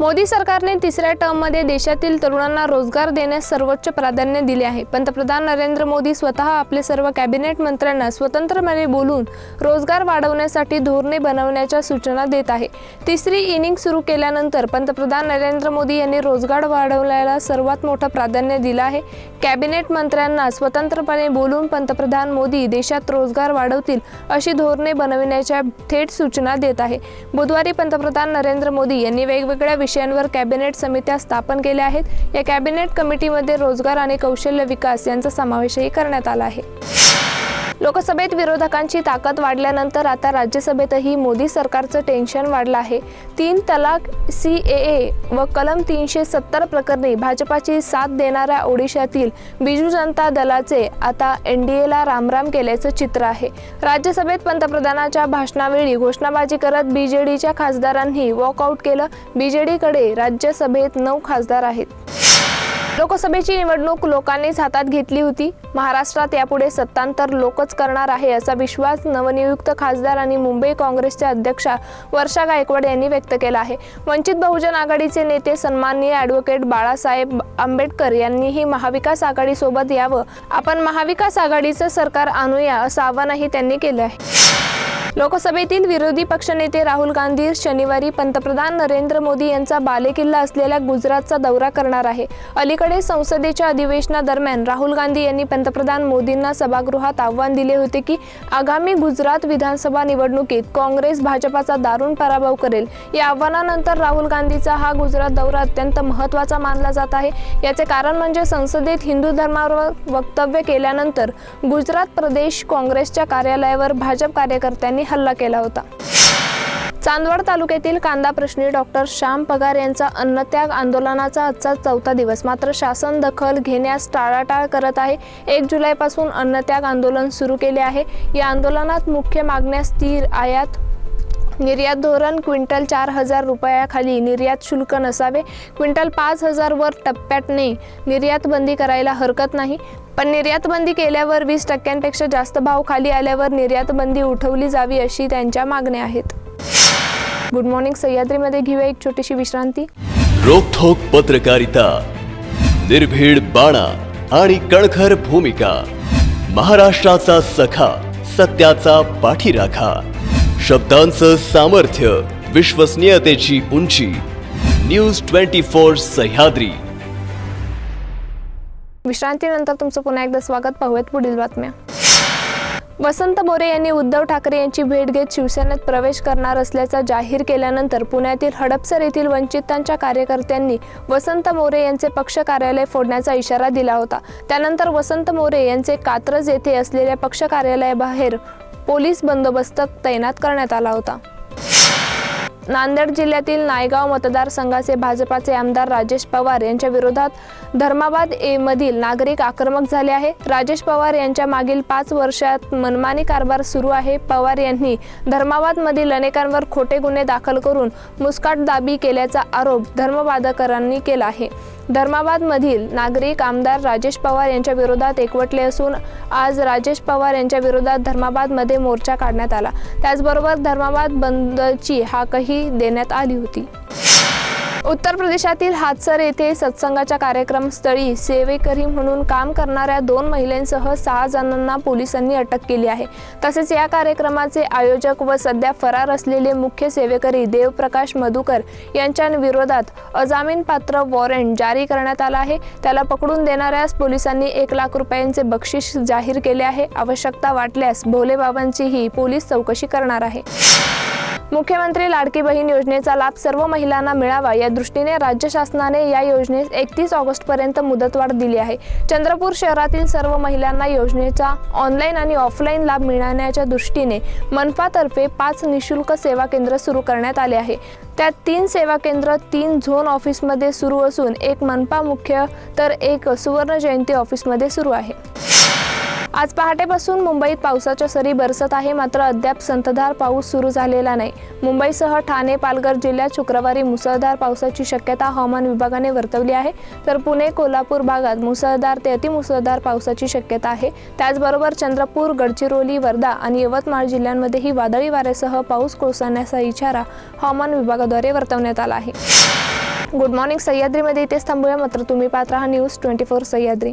मोदी सरकारने तिसऱ्या टर्ममध्ये देशातील तरुणांना रोजगार देण्यास सर्वोच्च प्राधान्य दिले आहे. पंतप्रधान नरेंद्र मोदी स्वतः आपले सर्व कॅबिनेट मंत्र्यांना स्वतंत्रपणे बोलून रोजगार वाढवण्यासाठी धोरणे बनवण्याच्या सूचना देत आहे. तिसरी इनिंग सुरू केल्यानंतर पंतप्रधान नरेंद्र मोदी यांनी रोजगार वाढवण्याला सर्वात मोठं प्राधान्य दिलं आहे. कॅबिनेट मंत्र्यांना स्वतंत्रपणे बोलून पंतप्रधान मोदी देशात रोजगार वाढवतील अशी धोरणे बनविण्याच्या थेट सूचना देत आहे. बुधवारी पंतप्रधान नरेंद्र मोदी यांनी वेगवेगळ्या विषयांवर कॅबिनेट समित्या स्थापन केल्या आहेत. या कॅबिनेट कमिटीमध्ये रोजगार आणि कौशल्य विकास यांचा समावेशही करण्यात आला आहे. लोकसभेत विरोधकांची ताकद वाढल्यानंतर आता राज्यसभेतही मोदी सरकारचं टेन्शन वाढलं आहे. तीन तलाक सी ए ए व कलम तीनशे सत्तर प्रकरणी भाजपाची साथ देणाऱ्या ओडिशातील बिजू जनता दलाचे आता एन डी एला रामराम केल्याचं चित्र आहे. राज्यसभेत पंतप्रधानाच्या भाषणावेळी घोषणाबाजी करत बी जे डीच्या खासदारांनी वॉकआउट केलं. बी जे डीकडे राज्यसभेत नऊ खासदार आहेत. लोकसभेची निवडणूक लोकांनीच हातात घेतली होती. महाराष्ट्रात यापुढे सत्तांतर लोकच करणार आहे असा विश्वास नवनियुक्त खासदार आणि मुंबई काँग्रेसच्या अध्यक्षा वर्षा गायकवाड यांनी व्यक्त केला आहे. वंचित बहुजन आघाडीचे नेते सन्माननीय ॲडव्होकेट बाळासाहेब आंबेडकर यांनीही महाविकास आघाडीसोबत यावं. आपण महाविकास आघाडीचं सरकार आणूया असं आवाहनही त्यांनी केलं आहे. लोकसभेतील विरोधी पक्षनेते राहुल गांधी शनिवारी पंतप्रधान नरेंद्र मोदी यांचा बालेकिल्ला असलेल्या गुजरातचा दौरा करणार आहे. अलीकडे संसदेच्या अधिवेशनादरम्यान राहुल गांधी यांनी पंतप्रधान मोदींना सभागृहात आव्हान दिले होते की आगामी गुजरात विधानसभा निवडणुकीत काँग्रेस भाजपाचा दारुण पराभव करेल. या आव्हानानंतर राहुल गांधीचा हा गुजरात दौरा अत्यंत महत्त्वाचा मानला जात आहे. याचे कारण म्हणजे संसदेत हिंदू धर्मावर वक्तव्य केल्यानंतर गुजरात प्रदेश काँग्रेसच्या कार्यालयावर भाजप कार्यकर्त्यांनी हल्ला केला होता. चांदवड तालुक्यातील कांदा प्रश्नी डॉक्टर श्याम पगार यांचा अन्नत्याग आंदोलनाचा आजचा चौथा दिवस. मात्र शासन दखल घेण्यास टाळाटाळ करत आहे. एक जुलैपासून अन्नत्याग आंदोलन सुरू केले आहे. या आंदोलनात मुख्य मागण्या स्थिर आयात निर्यात धोरण क्विंटल चार हजार रुपयाखाली निर्यात शुल्क नसावे. क्विंटल पाच हजारवर टप्प्याटने निर्यात बंदी करायला हरकत नाही. पण निर्यात बंदी केल्यावर वीस टक्क्यांपेक्षा जास्त भाव खाली आल्यावर निर्यात बंदी उठवली जावी अशी त्यांच्या मागण्या आहेत. गुड मॉर्निंग सह्याद्रीमध्ये घेऊया एक छोटीशी विश्रांती. रोखोक पत्रकारिता निर्भीड बाणा आणि कणखर भूमिका. महाराष्ट्राचा सखा सत्याचा पाठीराखा. शब्दांचं सामर्थ्य विश्वसनीयतेची उंची. News twenty four Sahyadri. विश्रांतीनंतर तुमचं पुन्हा एकदा स्वागत. पाहूयात पुढील बातम्या. वसंत मोरे यांनी उद्धव ठाकरे यांची भेट घेत शिवसेनेत प्रवेश करणार असल्याचा जाहीर केल्यानंतर पुण्यातील हडपसर येथील वंचितांच्या कार्यकर्त्यांनी वसंत मोरे यांचे पक्ष कार्यालय फोडण्याचा इशारा दिला होता. त्यानंतर वसंत मोरे यांचे कात्रज येथे असलेल्या पक्ष कार्यालयाबाहेर पोलीस बंदोबस्त तैनात करण्यात आला होता. नांदेड जिल्ह्यातील नायगाव मतदारसंघाचे भाजपाचे आमदार राजेश पवार यांच्या विरोधात धर्माबाद ए मधील नागरिक आक्रमक झाले आहे. राजेश पवार यांच्या मागील पाच वर्षात मनमानी कारभार सुरू आहे. पवार यांनी धर्माबादमधील अनेकांवर खोटे गुन्हे दाखल करून मुस्काट दाबी केल्याचा आरोप धर्मबाधकरांनी केला आहे. धर्माबादमधील नागरिक आमदार राजेश पवार यांच्या विरोधात एकवटले असून आज राजेश पवार यांच्या विरोधात धर्माबादमध्ये मोर्चा काढण्यात आला. त्याचबरोबर धर्माबाद बंदची हाकही देण्यात आली होती. उत्तर प्रदेशातील हातसर येथे सत्संगाच्या कार्यक्रमस्थळी सेवेकरी म्हणून काम करणाऱ्या दोन महिलांसह सहा जणांना पोलिसांनी अटक केली आहे. तसेच या कार्यक्रमाचे आयोजक व सध्या फरार असलेले मुख्य सेवेकरी देवप्रकाश मधुकर यांच्या विरोधात अजामीनपात्र वॉरंट जारी करण्यात आला आहे. त्याला पकडून देणाऱ्यास पोलिसांनी एक लाख रुपयांचे बक्षीस जाहीर केले आहे. आवश्यकता वाटल्यास भोलेबाबांचीही पोलीस चौकशी करणार आहे. मुख्यमंत्री लाडकी बहीण योजनेचा लाभ सर्व महिलांना मिळावा या दृष्टीने राज्य शासनाने या योजनेस एकतीस ऑगस्टपर्यंत मुदतवाढ दिली आहे. चंद्रपूर शहरातील सर्व महिलांना योजनेचा ऑनलाईन आणि ऑफलाईन लाभ मिळण्याच्या दृष्टीने मनपातर्फे पाच निशुल्क सेवा केंद्र सुरू करण्यात आले आहे. त्यात तीन सेवा केंद्र तीन झोन ऑफिसमध्ये सुरू असून एक मनपा मुख्य तर एक सुवर्ण जयंती ऑफिसमध्ये सुरू आहे. आज पहाटेपासून मुंबईत पावसाच्या सरी बरसत आहे मात्र अद्याप संतधार पाऊस सुरू झालेला नाही. मुंबईसह ठाणे पालघर जिल्ह्यात शुक्रवारी मुसळधार पावसाची शक्यता हवामान विभागाने वर्तवली आहे. तर पुणे कोल्हापूर भागात मुसळधार ते अतिमुसळधार पावसाची शक्यता आहे. त्याचबरोबर चंद्रपूर गडचिरोली वर्धा आणि यवतमाळ जिल्ह्यांमध्येही वादळी वाऱ्यासह पाऊस कोसळण्याचा इशारा हवामान विभागाद्वारे वर्तवण्यात आला आहे. गुड मॉर्निंग सह्याद्रीमध्ये इथेच थांबूया मात्र तुम्ही पात्र हा न्यूज ट्वेंटी फोर सह्याद्री.